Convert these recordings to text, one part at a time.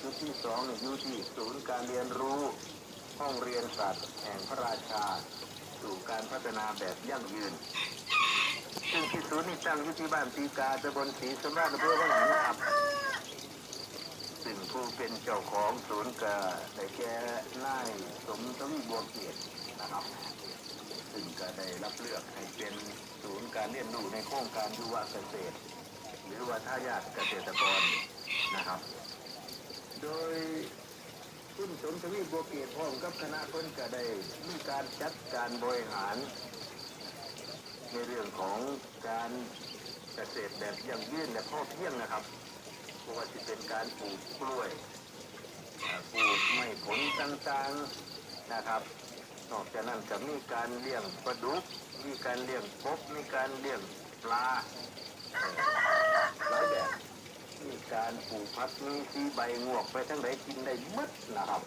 จุดที่สองอยู่ที่ศูนย์การเรียนรู้ ห้องเรียนสัตว์แห่งพระราชา สู่การพัฒนาแบบยั่งยืน ซึ่งที่ศูนย์นี้ตั้งอยู่ที่บ้านตีกาตำบลศรีสมราชอำเภอวังหินครับซึ่งผู้เป็นเจ้าของศูนย์ก็ได้แก่นายสมทวีบัวเกียรตินะครับ ซึ่งก็ได้รับเลือกให้เป็นศูนย์การเรียนรู้ในโครงการยุวเกษตร หรือว่าท่ายาทเกษตรกรนะครับ โดยคุณสมทวีบัวเกียรติพร้อมกับคณะเพิ่นก็ได้มีการจัดการบริหาร ในเรื่องของการเกษตรแบบยั่งยืนและพอเพียงนะครับเพราะว่าจะเป็นการปลูกกล้วยปลูกไม้ผลต่างๆนะครับ นอกจากนั้นก็มีการเลี้ยงปลาดุก มีการเลี้ยงกบมีการเลี้ยงปลาหลายแบบ การปลูกพักมีสีใบงวกไปทั้งไหนกินได้หมดนะครับ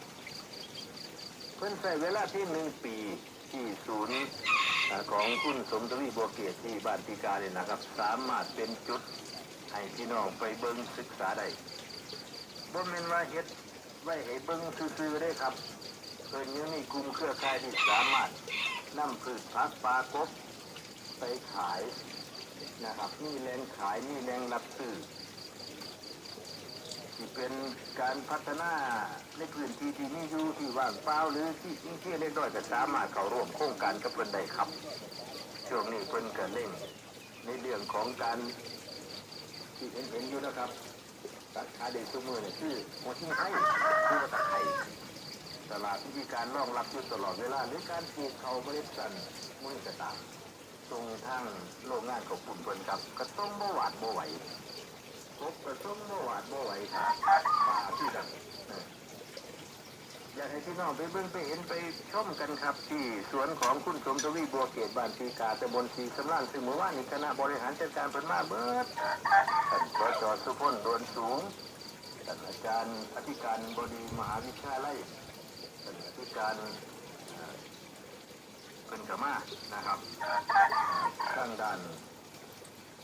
เพิ่นใช้เวลาที่หนึ่งปีที่ศูนย์ของคุณสมทวีบัวเกียรติที่บ้านตีกาเนี่ยนะครับ สามารถเป็นจุดให้พี่น้องไปเบิ่งศึกษาได้บ่แม่นว่าเฮ็ดไว้ให้เบิ่งซื่อๆได้ครับเพิ่นยังมีกลุ่มเครือข่ายที่สามารถนำพืชผักปลากบไปขายนะครับ มีแหล่งขายมีแหล่งรับซื้อ ที่เป็นการพัฒนาในพื้นที่ที่มีอยู่ที่ว่างเปล่าหรือที่ที่ที่เล็กน้อยก็สามารถเข้าร่วมโครงการกับเพิ่นได้ครับ ช่วงนี้เพิ่นก็เร่งในเรื่องของการที่เห็นเห็นอยู่นะครับตัดขาเด็กตัวมือเนี่ยคือหัวทิ้งไข่คือว่าตะไคร่ตลาดวิธีการรองรับอยู่ตลอดเวลาหรือการปลูกเขาเมล็ดสันมือกระตามตรงทางโรงงานของปุ่นเพิ่นครับกระต้มบ่หวาดบ่ไหว กบกระต้มบ่หวาดบ่ไหวครับปลาที่ดังอยากให้พี่น้องไปเบิ่งไปเห็นไปชมกันครับ ที่สวนของคุณสมทวีบัวเกตบ้านตีกาตำบลศรีสำรานซึ่งเมื่อวานนี้คณะบริหารจัดการเพิ่นมาเบิดท่านสจสุพลโดนสูงท่านอาจารย์อธิการบดีมหาวิทยาลัยท่านอธิการเป็นกมานะครับทางด้าน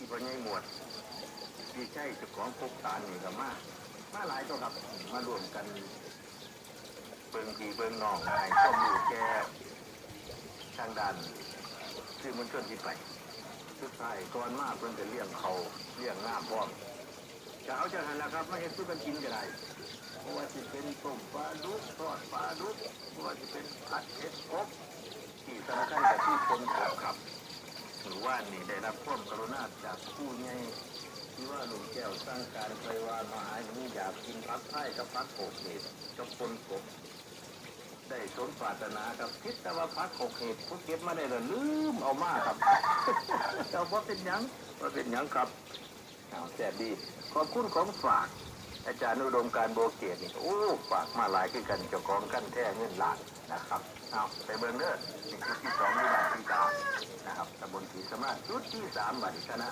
ที่พญายหมวดที่ใช่เจ้าของพกตาลนี่กับมามาหลายตัวครับมารวมกันเบิงพีเบิงนองให้ข้อมูลแก่ทางด้านสื่อมวลชนที่ไปสุดท้ายก่อนมากเพิ่นจะเลี้ยงเขาเลี้ยงหน้ำพร้อมจะเอาจากนั้นแหละครับไม่เห็นซื้อกันกินก็ได้เพราะว่าจะเป็นต้มปลาดุกทอดปลาดุกเพราะว่าจะเป็นผัดเผ็ดอบที่สำคัญกับที่คนอบครับ หรือว่านี่ได้รับความกรุณาจากผู้ใหญ่ที่ว่าหลวงแก้วสร้างการไปว่ามาหาอย่างนี้อยากกินพักไผ่กับพักโขกเห็ดกับคนกบได้สมปรารถนาครับคิดแต่ว่าพักหกเหตุผู้เก็บมาได้แล้วลืมเอามาครับเจ้าว่าเป็นยังว่าเป็นยังครับเอาแซ่บดีขอบคุณของฝาก อาจารย์อุดมการโบเกตนี่โอ้ฝากมาหลายขึ้นกันเจ้าของกันแท้เงินล้านนะครับเอาไปเบิ่งเด้อนี่จุดที่สองที่บ้า นะครับตำบลศรีสมาจุดที่สามบ้านคณะ